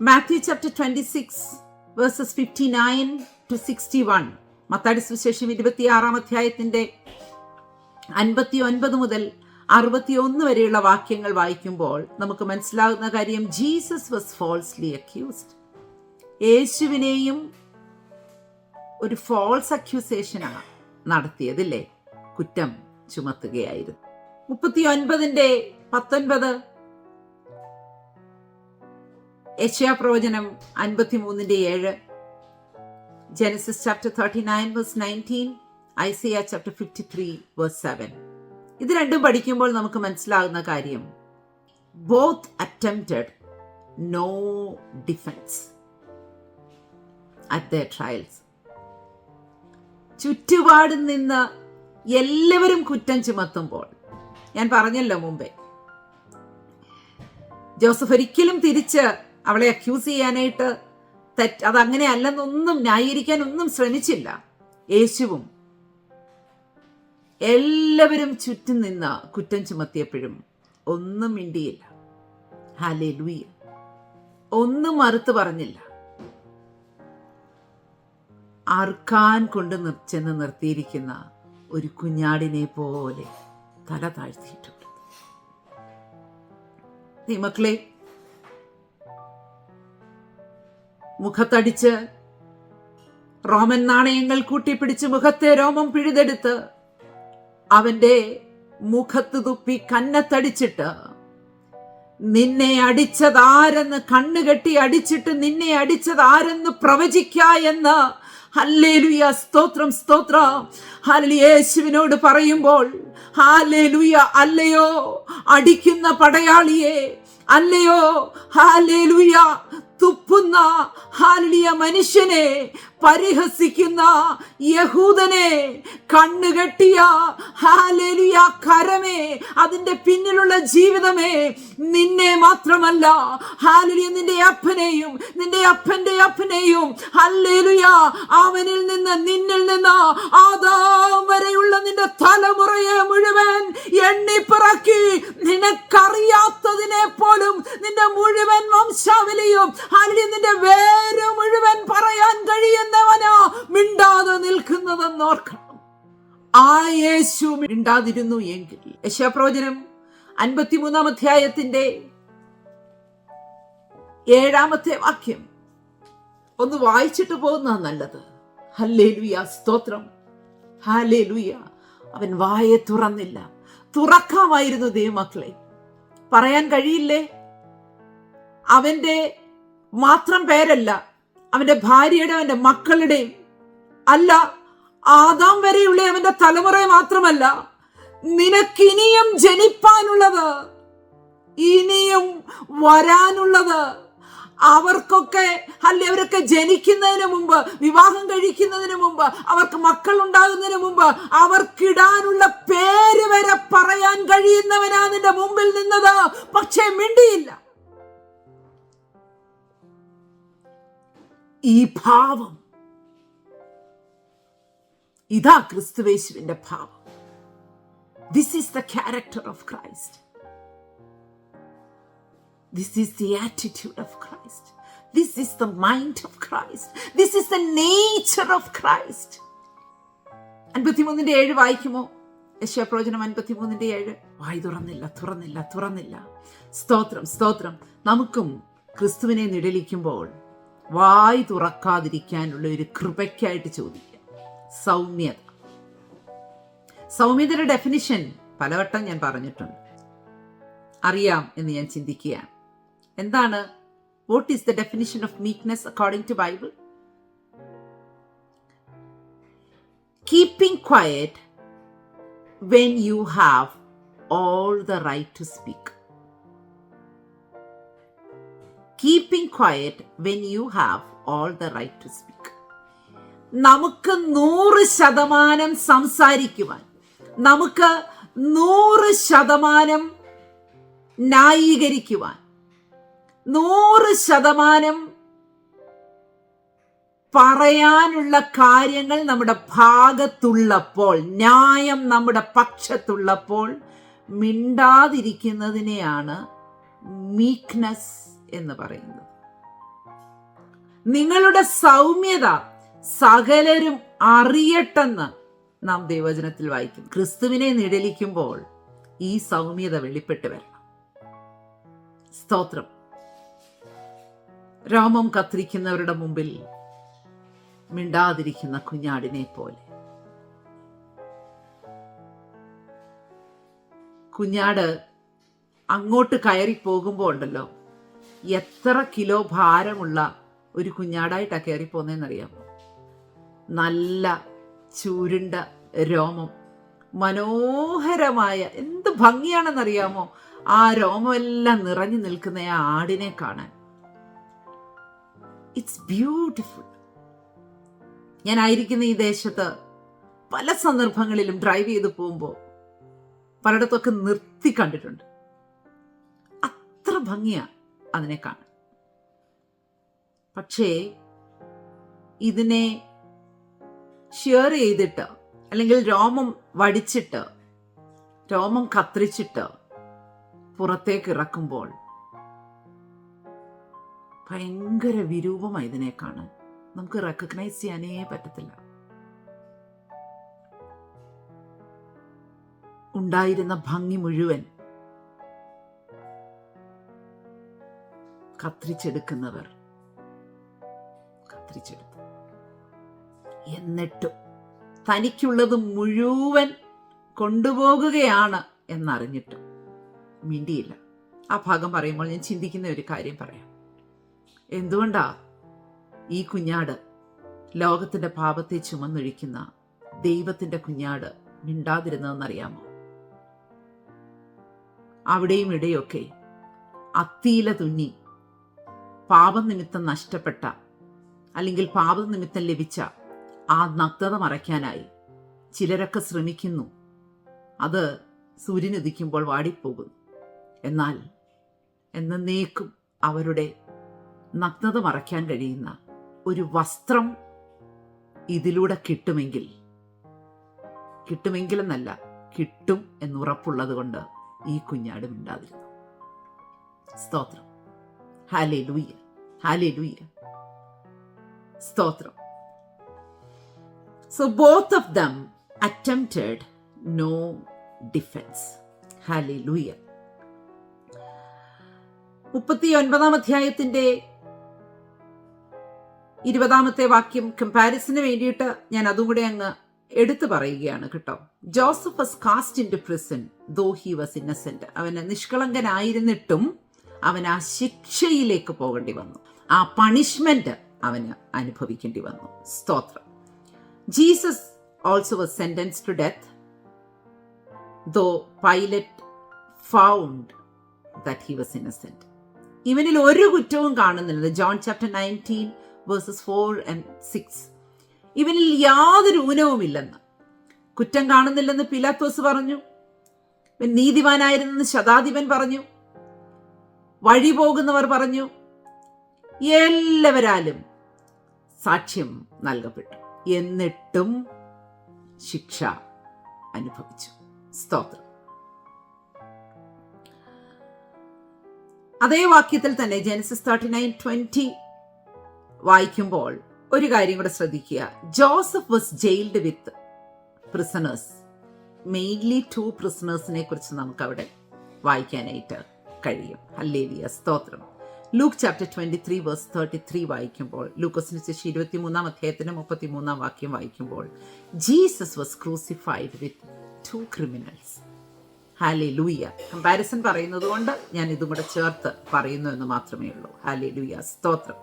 Matthew chapter twenty six verses fifty nine to sixty one മത്താടി സുവിശേഷം ഇരുപത്തിയാറാം അധ്യായത്തിന്റെ അൻപത്തി ഒൻപത് മുതൽ അറുപത്തിയൊന്ന് വരെയുള്ള വാക്യങ്ങൾ വായിക്കുമ്പോൾ നമുക്ക് മനസ്സിലാകുന്ന കാര്യം ജീസസ് വാസ് ഫോൾസ്ലി അക്യൂസ്ഡ് യേശുവിനെയും ഒരു ഫോൾസ് അക്യൂസേഷനാണ് നടത്തിയതില്ലേ? കുറ്റം ചുമത്തുകയായിരുന്നു. മുപ്പത്തി ഒൻപതിന്റെ പത്തൊൻപത് യശയാ പ്രവചനം അൻപത്തിമൂന്നിന്റെ ഏഴ്. Genesis chapter thirty nine verse nineteen Isaiah chapter fifty three verse seven. ഇത് രണ്ടും പഠിക്കുമ്പോൾ നമുക്ക് മനസ്സിലാകുന്ന കാര്യം. Both attempted no defence at the trials ചുറ്റുപാടിൽ നിന്ന് എല്ലാവരും കുറ്റം ചുമത്തുമ്പോൾ ഞാൻ പറഞ്ഞല്ലോ മുമ്പേ ജോസഫ് ഒരിക്കലും തിരിച്ച് അവളെ അക്യൂസ് ചെയ്യാനായിട്ട് തെറ്റ് അതങ്ങനെ അല്ലെന്നൊന്നും ന്യായീകരിക്കാൻ ഒന്നും ശ്രമിച്ചില്ല. യേശുവും എല്ലാവരും ചുറ്റും നിന്ന് കുറ്റം ചുമത്തിയപ്പോഴും ഒന്നും മിണ്ടിയില്ല. ഹാലേ ലൂയ ഒന്നും മറുത്ത് പറഞ്ഞില്ല. അർക്കാൻ കൊണ്ട് ചെന്ന് നിർത്തിയിരിക്കുന്ന ഒരു കുഞ്ഞാടിനെ പോലെ തല താഴ്ത്തിയിട്ടുണ്ട്. നീ മക്കളെ മുഖത്തടിച്ച് റോമൻ നാണയങ്ങൾ കൂട്ടിപ്പിടിച്ച് മുഖത്തെ രോമം പിഴുതെടുത്ത് അവന്റെ മുഖത്ത് തുപ്പി കന്നത്തടിച്ചിട്ട് നിന്നെ അടിച്ചതാരെന്ന് കണ്ണുകെട്ടി അടിച്ചിട്ട് നിന്നെ അടിച്ചതാരെന്ന് പ്രവചിക്ക എന്ന് ഹല്ലേലുയ സ്തോത്രം സ്തോത്രം. ഹല്ലിയേശുവിനോട് പറയുമ്പോൾ ഹാലേലുയ അല്ലയോ അടിക്കുന്ന പടയാളിയെ അല്ലയോ ഹാലേലുയ തുപ്പുന്ന ഹാലിയ മനുഷ്യനെ പരിഹസിക്കുന്ന യഹൂദനെ കണ്ണുകെട്ടിയ ഹാലലിയ കരമേ അതിന്റെ പിന്നിലുള്ള ജീവിതമേ നിന്നെ മാത്രമല്ല. ഹാലലിയ നിന്റെ അപ്പനെയും നിന്റെ അപ്പന്റെ അപ്പനെയും ഹല്ലേലുയ അവനിൽ നിന്ന് നിന്നിൽ നിന്ന് ആദാം വരെയുള്ള നിന്റെ തലമുറയെ മുഴുവൻ എണ്ണിപ്പിറക്കി നിനക്കറിയാത്തതിനെ പോലും നിന്റെ മുഴുവൻ വംശാവലിയും ഹാലിയ നിന്റെ വേര് മുഴുവൻ പറയാൻ കഴിയുന്നവനോ മിണ്ടാതെ നിൽക്കുന്നതെന്ന് ഓർക്കണം. ആ യേശു മിണ്ടാതിരുന്നു എങ്കിൽ. യശപ്രവചനം അൻപത്തിമൂന്നാം അധ്യായത്തിന്റെ ഏഴാമത്തെ വാക്യം. ഒന്ന് വായിച്ചിട്ട് പോകുന്ന നല്ലത്. ഹല്ലേ ലുയ സ്തോത്രം. ഹാലേ ലുയ അവൻ വായെ തുറന്നില്ല. തുറക്കാമായിരുന്നു ദൈവമക്കളെ. പറയാൻ കഴിയില്ലേ? അവന്റെ മാത്രം പേരല്ല അവന്റെ ഭാര്യയുടെ അവന്റെ മക്കളുടെയും. അല്ല ആദാം വരെയുള്ള അവന്റെ തലമുറ മാത്രമല്ല നിനക്കിനിയും ജനിപ്പാനുള്ളത് ഇനിയും വരാനുള്ളത്. അവർക്കൊക്കെ അല്ലെ അവരൊക്കെ ജനിക്കുന്നതിന് മുമ്പ് വിവാഹം കഴിക്കുന്നതിന് മുമ്പ് അവർക്ക് മക്കൾ ഉണ്ടാകുന്നതിന് മുമ്പ് അവർക്കിടാനുള്ള പേര് വരെ പറയാൻ കഴിയുന്നവനാ നിന്റെ മുമ്പിൽ നിന്നത്. പക്ഷേ മിണ്ടിയില്ല. ഈ ഭാവം. ഇതാ ക്രിസ്തുവേശുവിന്റെ ഭാവം. This is the character of Christ this is the attitude of Christ this is the mind of Christ this is the nature of Christ അൻപത്തിമൂന്നിന്റെ ഏഴ് വായിക്കുമോ? യശപ്രവചനം അൻപത്തിമൂന്നിന്റെ ഏഴ്. വായി തുറന്നില്ല തുറന്നില്ല തുറന്നില്ല. സ്തോത്രം സ്തോത്രം. നമുക്കും ക്രിസ്തുവിനെ നിഴലിക്കുമ്പോൾ വായി തുറക്കാതിരിക്കാനുള്ള ഒരു കൃപയ്ക്കായിട്ട് ചോദിക്കുക സൗമ്യത. സൗമ്യതയുടെ ഡെഫിനിഷൻ പലവട്ടം ഞാൻ പറഞ്ഞിട്ടുണ്ട്. അറിയാം എന്ന് ഞാൻ ചിന്തിക്കുകയാണ്. എന്താണ്? What is the definition of meekness according to Bible keeping quiet when you have all the right to speak keeping quiet when you have all the right to speak നമുക്ക് നൂറ് ശതമാനം സംസാരിക്കുവാൻ നമുക്ക് നൂറ് ശതമാനം ന്യായീകരിക്കുവാൻ നൂറ് ശതമാനം പറയാനുള്ള കാര്യങ്ങൾ നമ്മുടെ ഭാഗത്തുള്ളപ്പോൾ ന്യായം നമ്മുടെ പക്ഷത്തുള്ളപ്പോൾ മിണ്ടാതിരിക്കുന്നതിനെയാണ് മീക്നെസ് എന്ന് പറയുന്നത്. നിങ്ങളുടെ സൗമ്യത സകലരും അറിയട്ടെന്ന് നാം ദൈവചനത്തിൽ വായിക്കും ക്രിസ്തുവിനെ നിഴലിക്കുമ്പോൾ ഈ സൗമ്യത വെളിപ്പെട്ട് വരണം. സ്തോത്രം. രോമം കത്തിരിക്കുന്നവരുടെ മുമ്പിൽ മിണ്ടാതിരിക്കുന്ന കുഞ്ഞാടിനെ പോലെ. കുഞ്ഞാട് അങ്ങോട്ട് കയറി പോകുമ്പോൾ ഉണ്ടല്ലോ എത്ര കിലോ ഭാരമുള്ള ഒരു കുഞ്ഞാടായിട്ടാണ് കയറി പോന്നേന്നറിയാമോ നല്ല ചുരുണ്ട രോമം മനോഹരമായ എന്ത് ഭംഗിയാണെന്നറിയാമോ? ആ രോമമെല്ലാം നിറഞ്ഞു നിൽക്കുന്ന ആ ആടിനെ കാണാൻ. ഇറ്റ്സ് ബ്യൂട്ടിഫുൾ ഞാൻ ആയിരിക്കുന്ന ഈ ദേശത്ത് പല സന്ദർഭങ്ങളിലും ഡ്രൈവ് ചെയ്ത് പോകുമ്പോൾ പലയിടത്തൊക്കെ നിർത്തി കണ്ടിട്ടുണ്ട്. അത്ര ഭംഗിയാ. അതിനെ കാണാൻ പക്ഷേ ഇതിനെ ഷെയർ ചെയ്തിട്ട് അല്ലെങ്കിൽ രോമം വടിച്ചിട്ട് രോമം കത്തിരിച്ചിട്ട് പുറത്തേക്ക് ഇറക്കുമ്പോൾ ഭയങ്കര വിരൂപമായി ഇതിനെ കാണാൻ നമുക്ക് റെക്കഗ്നൈസ് ചെയ്യാനേ പറ്റത്തില്ല. ഉണ്ടായിരുന്ന ഭംഗി മുഴുവൻ കത്തിരിച്ചെടുക്കുന്നവർ കത്തിരിച്ചെടുത്തു എന്നിട്ടും തനിക്കുള്ളത് മുഴുവൻ കൊണ്ടുപോകുകയാണ് എന്നറിഞ്ഞിട്ടും മിണ്ടിയില്ല. ആ ഭാഗം പറയുമ്പോൾ ഞാൻ ചിന്തിക്കുന്ന ഒരു കാര്യം പറയാം. എന്തുകൊണ്ടാ ഈ കുഞ്ഞാട് ലോകത്തിന്റെ പാപത്തെ ചുമന്നൊഴിക്കുന്ന ദൈവത്തിന്റെ കുഞ്ഞാട് മിണ്ടാതിരുന്നതെന്നറിയാമോ? അവിടെയും ഇടയൊക്കെ അത്തിയില തുന്നി പാപനിമിത്തം നഷ്ടപ്പെട്ട അല്ലെങ്കിൽ പാപനിമിത്തം ലഭിച്ച ആ നഗ്നത മറയ്ക്കാനായി ചിലരൊക്കെ ശ്രമിക്കുന്നു. അത് സൂര്യനുദിക്കുമ്പോൾ വാടിപ്പോകുന്നു. എന്നാൽ എന്നേക്കും അവരുടെ നഗ്നത മറയ്ക്കാൻ കഴിയുന്ന ഒരു വസ്ത്രം ഇതിലൂടെ കിട്ടുമെങ്കിൽ കിട്ടുമെങ്കിലെന്നല്ല കിട്ടും എന്നുറപ്പുള്ളത് കൊണ്ട് ഈ കുഞ്ഞാട് മിണ്ടാതിരുന്നു. സ്തോത്രം. ഹാലേ ലൂയ ഹാലേ ലൂയ സ്തോത്രം so both of them attempted no defence ഹാലേ ലൂയ മുപ്പത്തി ഒൻപതാം അധ്യായത്തിന്റെ ഇരുപതാമത്തെ വാക്യം കമ്പാരിസന് വേണ്ടിയിട്ട് ഞാൻ അതും കൂടെ അങ്ങ് എടുത്തു പറയുകയാണ് കേട്ടോ. Joseph was cast into prison though he was innocent അവന് നിഷ്കളങ്കനായിരുന്നിട്ടും അവൻ ആ ശിക്ഷയിലേക്ക് പോകേണ്ടി വന്നു. ആ പണിഷ്മെന്റ് അവന് അനുഭവിക്കേണ്ടി വന്നു. സ്തോത്രം. Jesus also was sentence to death though Pilate found that he was innocent ഇവനിൽ ഒരു കുറ്റവും കാണുന്നില്ല. John chapter nineteen verses four and six ഇവനിൽ യാതൊരു ഊനവുമില്ലെന്ന്. കുറ്റം കാണുന്നില്ലെന്ന് പിലാത്തോസ് പറഞ്ഞു. ഇവൻ നീതിമാനായിരുന്നെന്ന് ശതാധിപൻ പറഞ്ഞു. വഴി പോകുന്നവർ പറഞ്ഞു എല്ലാവരാലും സാക്ഷ്യം നൽകപ്പെട്ടു. എന്നിട്ടും ശിക്ഷ അനുഭവിച്ചു. സ്തോത്രം. അതേ വാക്യത്തിൽ തന്നെ ജെനസിസ് തേർട്ടി നയൻ ട്വന്റി വായിക്കുമ്പോൾ ഒരു കാര്യം കൂടെ ശ്രദ്ധിക്കുക. Joseph was jailed with prisoners mainly to പ്രിസണേഴ്സിനെ കുറിച്ച് നമുക്ക് അവിടെ വായിക്കാനായിട്ട് കഴിയും. ഹല്ലേലിയ. സ്തോത്രം. Luke chapter twenty three verse thirty three വായിക്കുമ്പോൾ ലൂക്കസിന് ശേഷം ഇരുപത്തി മൂന്നാം അധ്യായത്തിന് മുപ്പത്തി മൂന്നാം വാക്യം വായിക്കുമ്പോൾ Jesus was crucified with two criminals ഹാലി ലൂയ കമ്പാരിസൺ പറയുന്നത് കൊണ്ട് ഞാൻ ഇതും കൂടെ ചേർത്ത് പറയുന്നു എന്ന് മാത്രമേ ഉള്ളൂ. ഹാലി ലൂയ സ്തോത്രം.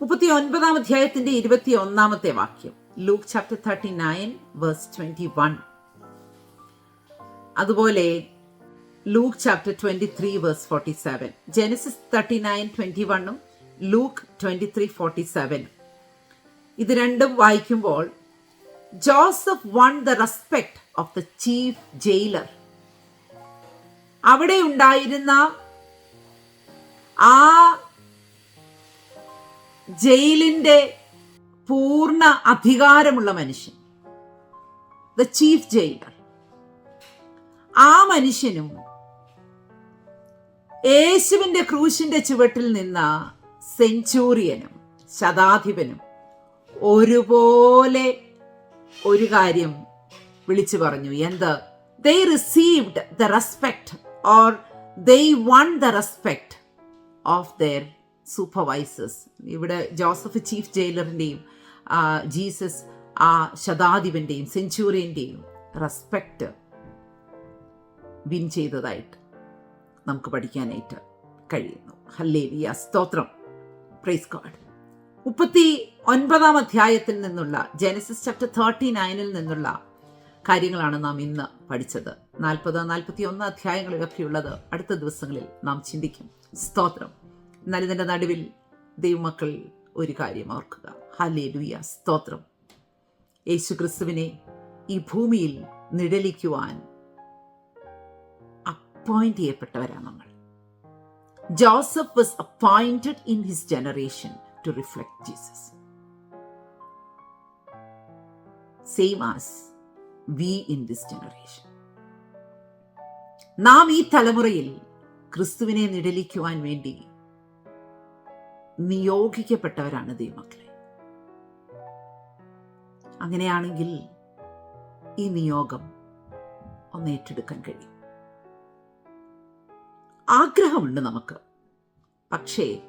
മുപ്പത്തി ഒൻപതാം അധ്യായത്തിന്റെ ഇരുപത്തി ഒന്നാമത്തെ വാക്യം Luke chapter thirty nine verse twenty one. അതുപോലെ Luke chapter twenty three verse forty seven Genesis thirty nine twenty വണ്ണും ലൂക്ക് ട്വന്റി ത്രീ ഫോർട്ടി സെവനും ഇത് രണ്ടും വായിക്കുമ്പോൾ Joseph won the respect of the chief jailer അവിടെ ഉണ്ടായിരുന്ന ആ ജയിലിന്റെ പൂർണ അധികാരമുള്ള മനുഷ്യൻ ദ ചീഫ് ജയിലർ ആ മനുഷ്യനും യേശുവിന്റെ ക്രൂശിന്റെ ചുവട്ടിൽ നിന്ന സെഞ്ചൂറിയനും ശതാധിപനും ഒരുപോലെ ഒരു കാര്യം വിളിച്ചു പറഞ്ഞു. എന്ത്? They received the respect or they won the respect of their supervisors ഇവിടെ ജോസഫ് ചീഫ് ജയിലറിന്റെയും ജീസസ് ആ ശതാധിപന്റെയും സെഞ്ചൂറിയന്റെയും റെസ്പെക്റ്റ് വിൻ ചെയ്തതായിട്ട്. നമുക്ക് പഠിക്കാനായിട്ട് കഴിയുന്നു. ഹല്ലേലിയ. സ്തോത്രം. പ്രൈസ് ഗോഡ് മുപ്പത്തി ഒൻപതാം അധ്യായത്തിൽ നിന്നുള്ള ജനസിസ് ചാപ്റ്റർ തേർട്ടി നയനിൽ നിന്നുള്ള കാര്യങ്ങളാണ് നാം ഇന്ന് പഠിച്ചത്. നാൽപ്പത് നാൽപ്പത്തി ഒന്ന് അധ്യായങ്ങളിലൊക്കെയുള്ളത് അടുത്ത ദിവസങ്ങളിൽ നാം ചിന്തിക്കും. സ്തോത്രം. എന്നാൽ ഇതിന്റെ നടുവിൽ ദൈവമക്കൾ ഒരു കാര്യം ഓർക്കുക. ഹല്ലേലിയ. സ്തോത്രം. യേശു ക്രിസ്തുവിനെ ഈ ഭൂമിയിൽ നിഴലിക്കുവാൻ അപ്പോയിന്റ് ചെയ്യപ്പെട്ടവരാണ് നമ്മൾ. Joseph was appointed in his generation to reflect Jesus same as we in this generation നാം ഈ തലമുറയിൽ ക്രിസ്തുവിനെ നിഴലിക്കുവാൻ വേണ്ടി നിയോഗിക്കപ്പെട്ടവരാണ് ദൈവമക്കളെ. അങ്ങനെയാണെങ്കിൽ ഈ നിയോഗം ഒന്ന് ഏറ്റെടുക്കാൻ കഴിയും. ആഗ്രഹമുണ്ട് നമുക്ക്. പക്ഷേ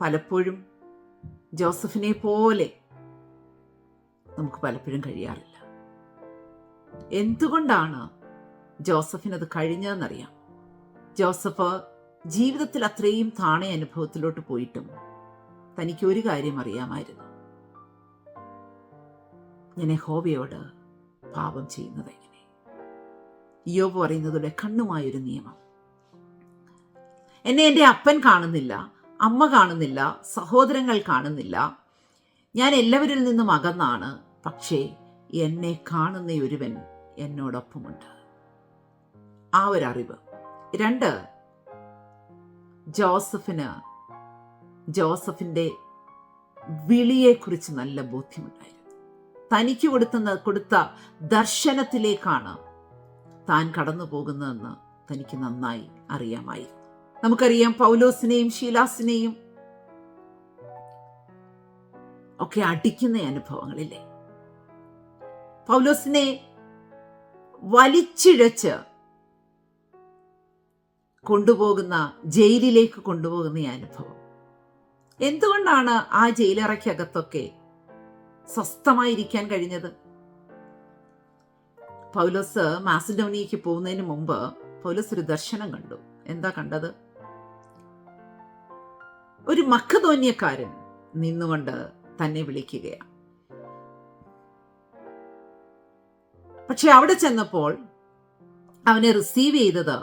പലപ്പോഴും ജോസഫിനെ പോലെ നമുക്ക് പലപ്പോഴും കഴിയാറില്ല. എന്തുകൊണ്ടാണ് ജോസഫിനത് കഴിഞ്ഞതെന്നറിയാം. ജോസഫ് ജീവിതത്തിൽ അത്രയും താണെ അനുഭവത്തിലോട്ട് പോയിട്ടും തനിക്ക് ഒരു കാര്യം അറിയാമായിരുന്നു. ഞാൻ ഹോബിയോട് പാപം ചെയ്യുന്നത് എങ്ങനെ യോബ് പറയുന്നതുപോലെ കണ്ണുമായൊരു നിയമം. എന്നെ എന്റെ അപ്പൻ കാണുന്നില്ല അമ്മ കാണുന്നില്ല സഹോദരങ്ങൾ കാണുന്നില്ല. ഞാൻ എല്ലാവരിൽ നിന്നും അകന്നാണ്. പക്ഷേ എന്നെ കാണുന്ന ഒരുവൻ എന്നോടൊപ്പമുണ്ട്. ആ ഒരു അറിവ് രണ്ട് ജോസഫിന് ജോസഫിന്റെ വിളിയെക്കുറിച്ച് നല്ല ബോധ്യമുണ്ടായിരുന്നു. തനിക്ക് കൊടുത്തുന്ന കൊടുത്ത ദർശനത്തിലേക്കാണ് താൻ കടന്നു പോകുന്നതെന്ന് തനിക്ക് നന്നായി അറിയാമായിരുന്നു. നമുക്കറിയാം പൗലോസിനെയും ഷീലാസിനെയും ഒക്കെ അടിക്കുന്ന അനുഭവങ്ങളില്ലേ? പൗലോസിനെ വലിച്ചിഴച്ച് കൊണ്ടുപോകുന്ന ജയിലിലേക്ക് കൊണ്ടുപോകുന്ന ഈ അനുഭവം. എന്തുകൊണ്ടാണ് ആ ജയിലറയ്ക്കകത്തൊക്കെ സ്വസ്ഥമായിരിക്കാൻ കഴിഞ്ഞത്? പൗലോസ് മാസിഡോണിയയ്ക്ക് പോകുന്നതിന് മുമ്പ് പൗലോസ് ഒരു ദർശനം കണ്ടു. എന്താ കണ്ടത്? ഒരു മക്കതോന്യക്കാരൻ നിന്നുകൊണ്ട് തന്നെ വിളിക്കുകയാണ്. പക്ഷെ അവിടെ ചെന്നപ്പോൾ അവനെ റിസീവ് ചെയ്തത്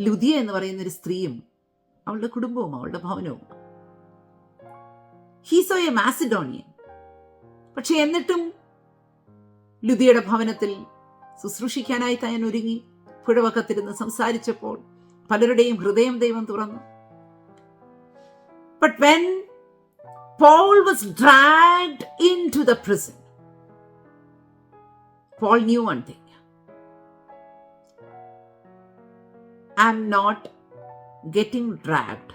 ലുദിയ എന്ന് പറയുന്ന ഒരു സ്ത്രീയും അവളുടെ കുടുംബവും അവളുടെ ഭവനവും. ഹീസോ എ മാസിഡോണിയൻ പക്ഷെ എന്നിട്ടും ലുദിയുടെ ഭവനത്തിൽ ശുശ്രൂഷിക്കാനായി താൻ ഒരുങ്ങി. പുഴവക്കത്തിരുന്ന് സംസാരിച്ചപ്പോൾ പലരുടെയും ഹൃദയം ദൈവം തുറന്നു. But when Paul was dragged into the prison Paul knew one thing I'm not getting dragged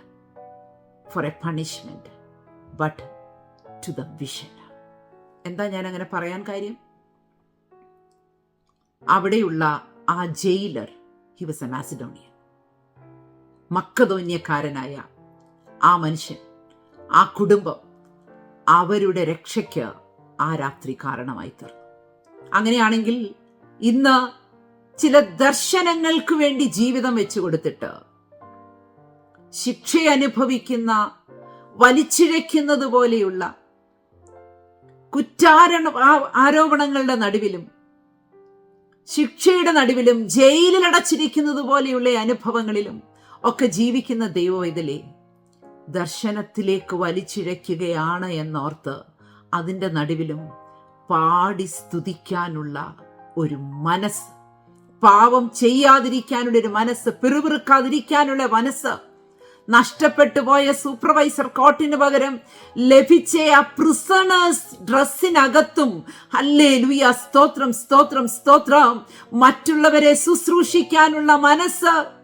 for a punishment but to എന്താ ഞാൻ അങ്ങനെ പറയാൻ കാര്യം? അവിടെയുള്ള ആ jailer he was a Macedonian മക്കതോന്യക്കാരനായ ആ മനുഷ്യൻ ആ കുടുംബം അവരുടെ രക്ഷയ്ക്ക് ആ രാത്രി കാരണമായി തീർന്നു അങ്ങനെയാണെങ്കിൽ ഇന്ന് ചില ദർശനങ്ങൾക്ക് വേണ്ടി ജീവിതം വെച്ചു കൊടുത്തിട്ട് ശിക്ഷ അനുഭവിക്കുന്ന വലിച്ചിഴയ്ക്കുന്നത് പോലെയുള്ള കുറ്റാരണ ആരോപണങ്ങളുടെ നടുവിലും ശിക്ഷയുടെ നടുവിലും ജയിലിൽ അടച്ചിരിക്കുന്നത് പോലെയുള്ള അനുഭവങ്ങളിലും ഒക്കെ ജീവിക്കുന്ന ദൈവവൈതലേ ദർശനത്തിലേക്ക് വലിച്ചിഴയ്ക്കുകയാണ് എന്നോർത്ത് അതിന്റെ നടുവിലും പാടി സ്തുതിക്കാനുള്ള ഒരു മനസ്സ്. പാവം ചെയ്യാതിരിക്കാനുള്ള ഒരു മനസ്സ് പിറുപിറുക്കാതിരിക്കാനുള്ള മനസ്സ്. നഷ്ടപ്പെട്ടു പോയ സൂപ്പർവൈസർ കോട്ടിന് പകരം ലഭിച്ച ആ പ്രിസണേഴ്സ് ഡ്രസ്സിനകത്തും അല്ലേ ലുയ സ്തോത്രം സ്തോത്രം സ്തോത്രം മറ്റുള്ളവരെ ശുശ്രൂഷിക്കാനുള്ള മനസ്സ്.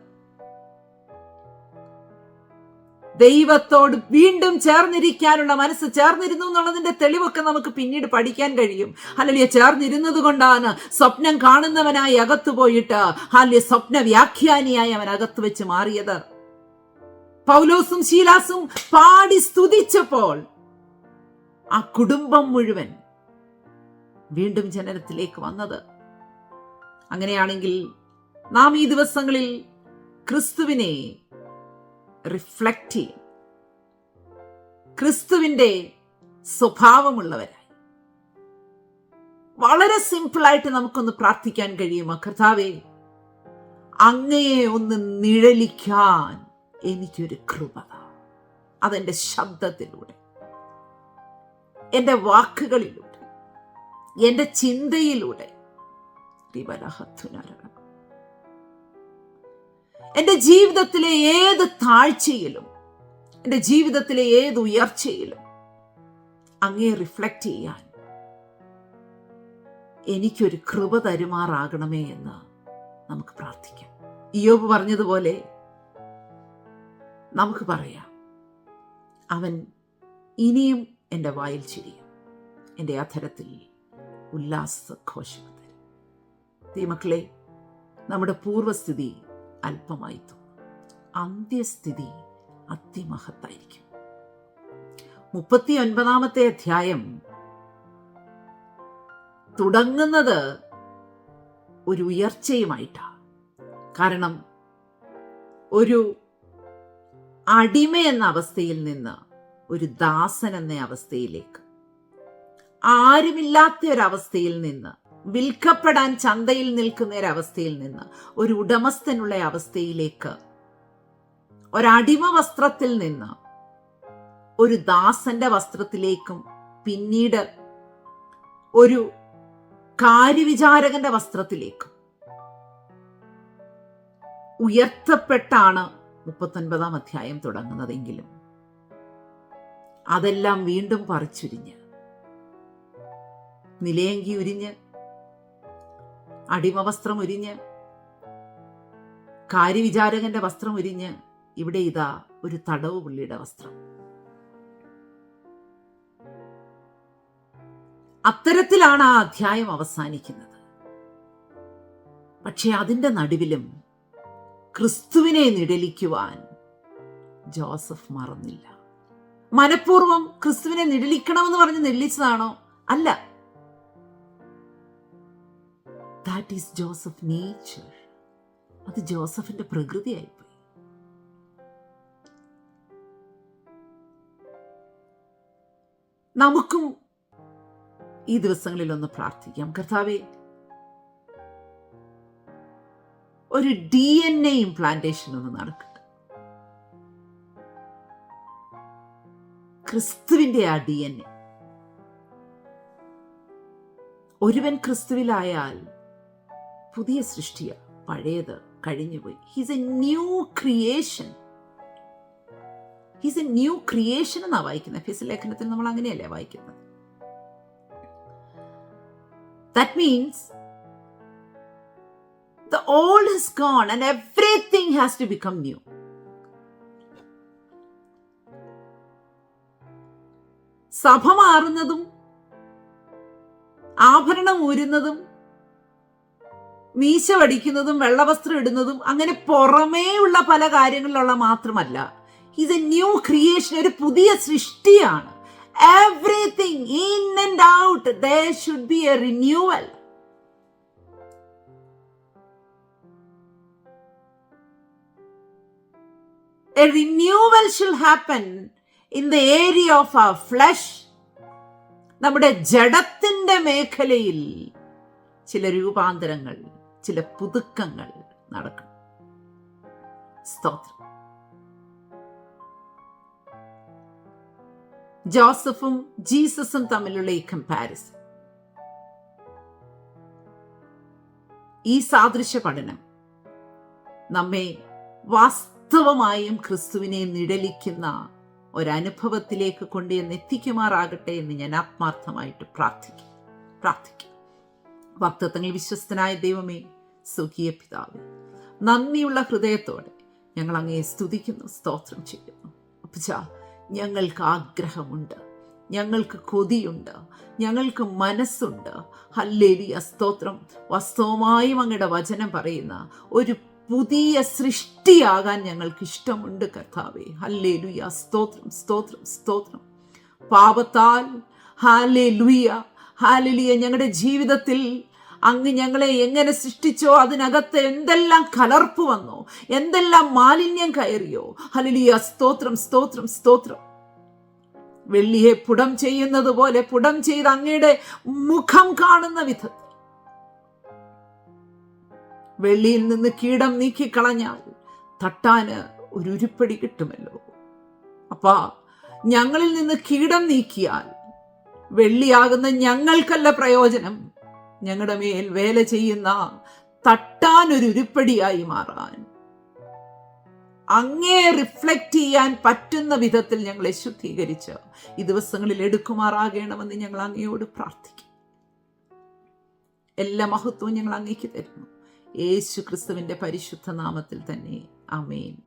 ദൈവത്തോട് വീണ്ടും ചേർന്നിരിക്കാനുള്ള മനസ്സ് ചേർന്നിരുന്നു എന്നുള്ളതിന്റെ തെളിവൊക്കെ നമുക്ക് പിന്നീട് പഠിക്കാൻ കഴിയും. അല്ലെങ്കിൽ ചേർന്നിരുന്നത് കൊണ്ടാണ് സ്വപ്നം കാണുന്നവനായി അകത്തു പോയിട്ട് അല്ലെ സ്വപ്ന വ്യാഖ്യാനിയായി അവൻ അകത്ത് വെച്ച് മാറിയത്. പൗലോസും ശീലാസും പാടി സ്തുതിച്ചപ്പോൾ ആ കുടുംബം മുഴുവൻ വീണ്ടും ജനനത്തിലേക്ക് വന്നത്. അങ്ങനെയാണെങ്കിൽ നാം ഈ ദിവസങ്ങളിൽ ക്രിസ്തുവിനെ റിഫ്ലക്റ്റ് ചെയ്യും. ക്രിസ്തുവിന്റെ സ്വഭാവമുള്ളവരായി. വളരെ സിമ്പിളായിട്ട് നമുക്കൊന്ന് പ്രാർത്ഥിക്കാൻ കഴിയുമോ? കർത്താവേ അങ്ങയെ ഒന്ന് നിഴലിക്കാൻ എനിക്കൊരു കൃപത അതെന്റെ ശബ്ദത്തിലൂടെ എന്റെ വാക്കുകളിലൂടെ എന്റെ ചിന്തയിലൂടെ. റിവലഹത്തുനരണം എന്റെ ജീവിതത്തിലെ ഏത് താഴ്ചയിലും എന്റെ ജീവിതത്തിലെ ഏത് ഉയർച്ചയിലും അങ്ങേ റിഫ്ലക്റ്റ് ചെയ്യാൻ എനിക്കൊരു കൃപ തരുമാറാകണമേ എന്ന് നമുക്ക് പ്രാർത്ഥിക്കാം. ഇയോബ് പറഞ്ഞതുപോലെ നമുക്ക് പറയാം. അവൻ ഇനിയും എന്റെ വായിൽ ചിരിയും. എന്റെ അധരത്തിൽ ഉല്ലാസ ഘോഷം തരും നമ്മുടെ പൂർവസ്ഥിതി അല്പമായി അന്ത്യസ്ഥിതി അതിമഹത്തായിരിക്കും. മുപ്പത്തി ഒൻപതാമത്തെ അധ്യായം. തുടങ്ങുന്നത് ഒരു ഉയർച്ചയുമായിട്ടാണ് കാരണം ഒരു അടിമ എന്ന അവസ്ഥയിൽ നിന്ന് ഒരു ദാസൻ എന്ന അവസ്ഥയിലേക്ക്. ആരുമില്ലാത്ത ഒരവസ്ഥയിൽ നിന്ന് വിൽക്കപ്പെടാൻ ചന്തയിൽ നിൽക്കുന്ന ഒരവസ്ഥയിൽ നിന്ന് ഒരു ഉടമസ്ഥനുള്ള അവസ്ഥയിലേക്ക് ഒരടിമ വസ്ത്രത്തിൽ നിന്ന് ഒരു ദാസന്റെ വസ്ത്രത്തിലേക്കും പിന്നീട് ഒരു കാര്യവിചാരകന്റെ വസ്ത്രത്തിലേക്കും ഉയർത്തപ്പെട്ടാണ് മുപ്പത്തൊൻപതാം അധ്യായം തുടങ്ങുന്നതെങ്കിലും. അതെല്ലാം വീണ്ടും പറിച്ചുരിഞ്ഞ് നിലയങ്കി ഉരിഞ്ഞ് അടിമവസ്ത്രം ഉരിഞ്ഞ് കാര്യവിചാരകന്റെ വസ്ത്രം ഉരിഞ്ഞ് ഇവിടെ ഇതാ ഒരു തടവ് പുള്ളിയുടെ വസ്ത്രം. അത്തരത്തിലാണ് ആ അധ്യായം അവസാനിക്കുന്നത്. പക്ഷെ അതിന്റെ നടുവിലും ക്രിസ്തുവിനെ നിഴലിക്കുവാൻ ജോസഫ് മറന്നില്ല. മനഃപൂർവം ക്രിസ്തുവിനെ നിഴലിക്കണമെന്ന് പറഞ്ഞ് നിഴലിച്ചതാണോ? അല്ല. ദാറ്റ് ഈസ് ജോസഫ് നേച്ചർ അത് ജോസഫിന്റെ പ്രകൃതിയായിപ്പോയി. നമുക്കും ഈ ദിവസങ്ങളിൽ ഒന്ന് പ്രാർത്ഥിക്കാം. കർത്താവെ ഒരു ഡി എൻ എ ഇംപ്ലാന്റേഷൻ ഒന്ന് നടക്കട്ടെ. ക്രിസ്തുവിന്റെ ആ ഡി എൻ എ ഒരുവൻ ക്രിസ്തുവിലായാൽ പുതിയ സൃഷ്ടിയ പഴയത് കഴിഞ്ഞുപോയി. He's a new creation he's a new creation എന്നാണ് വായിക്കുന്നത്? ഫിസ് ലേഖനത്തിൽ നമ്മൾ അങ്ങനെയല്ലേ വായിക്കുന്നത്? That means the old is gone and everything has to become new സഭ മാറുന്നതും ആഭരണം ഊരുന്നതും മീശ വടിക്കുന്നതും വെള്ളവസ്ത്രം ഇടുന്നതും അങ്ങനെ പുറമേയുള്ള പല കാര്യങ്ങളിലുള്ള മാത്രമല്ല. ഇത് ന്യൂ ക്രിയേഷൻ ഒരു പുതിയ സൃഷ്ടിയാണ്. Everything in and out there should be a renewal a renewal should happen in the area of our flesh നമ്മുടെ ജഡത്തിന്റെ മേഖലയിൽ ചില രൂപാന്തരങ്ങൾ. ചില പുതുക്കങ്ങൾ നടക്കും. സ്തോത്രം. ജോസഫും ജീസസും തമ്മിലുള്ള ഈ കമ്പാരിസൺ ഈ സാദൃശ്യ പഠനം നമ്മെ വാസ്തവമായും ക്രിസ്തുവിനെ നിഴലിക്കുന്ന ഒരനുഭവത്തിലേക്ക് കൊണ്ടുവന്ന് എത്തിക്കുമാറാകട്ടെ എന്ന് ഞാൻ ആത്മാർത്ഥമായിട്ട് പ്രാർത്ഥിക്കും. പ്രാർത്ഥിക്കും. ഭക്തത്വങ്ങൾ വിശ്വസ്തനായ ദൈവമേ സുഖിയ പിതാവ് നന്ദിയുള്ള ഹൃദയത്തോടെ ഞങ്ങൾ അങ്ങയെ സ്തുതിക്കുന്നു സ്തോത്രം ചെയ്യുന്നു. അപ്പച്ച ഞങ്ങൾക്ക് ആഗ്രഹമുണ്ട് ഞങ്ങൾക്ക് കൊതിയുണ്ട് ഞങ്ങൾക്ക് മനസ്സുണ്ട്. ഹല്ലേലിയ സ്തോത്രം. വസ്തവമായും അങ്ങയുടെ വചനം പറയുന്ന ഒരു പുതിയ സൃഷ്ടിയാകാൻ ഞങ്ങൾക്ക് ഇഷ്ടമുണ്ട് കർത്താവേ. ഹല്ലേലുയ സ്തോത്രം സ്തോത്രം സ്തോത്രം. പാപത്താൽ ഹാലേ ലുയ ഹാലലിയ ഞങ്ങളുടെ ജീവിതത്തിൽ അങ്ങ് ഞങ്ങളെ എങ്ങനെ സൃഷ്ടിച്ചോ അതിനകത്ത് എന്തെല്ലാം കലർപ്പ് വന്നോ എന്തെല്ലാം മാലിന്യം കയറിയോ. ഹലിലിയ സ്തോത്രം സ്തോത്രം സ്തോത്രം. വെള്ളിയെ പുടം ചെയ്യുന്നത് പോലെ പുടം ചെയ്ത് അങ്ങയുടെ മുഖം കാണുന്ന വിധത്തിൽ വെള്ളിയിൽ നിന്ന് കീടം നീക്കിക്കളഞ്ഞാൽ തട്ടാന് ഒരു കിട്ടുമല്ലോ. അപ്പാ ഞങ്ങളിൽ നിന്ന് കീടം നീക്കിയാൽ വെള്ളിയാകുന്ന ഞങ്ങൾക്കല്ല പ്രയോജനം. ഞങ്ങളുടെ മേൽ വേല ചെയ്യുന്ന തട്ടാൻ ഒരു ഉരുപ്പടിയായി മാറാൻ. അങ്ങേ റിഫ്ലക്റ്റ് ചെയ്യാൻ പറ്റുന്ന വിധത്തിൽ ഞങ്ങളെ ശുദ്ധീകരിച്ച് ഈ ദിവസങ്ങളിൽ എടുക്കുമാറാകണമെന്ന് ഞങ്ങൾ അങ്ങയോട് പ്രാർത്ഥിക്കും. എല്ലാ മഹത്വവും ഞങ്ങൾ അങ്ങേക്ക് തരുന്നു. യേശു ക്രിസ്തുവിന്റെ പരിശുദ്ധ നാമത്തിൽ തന്നെ. അമേൻ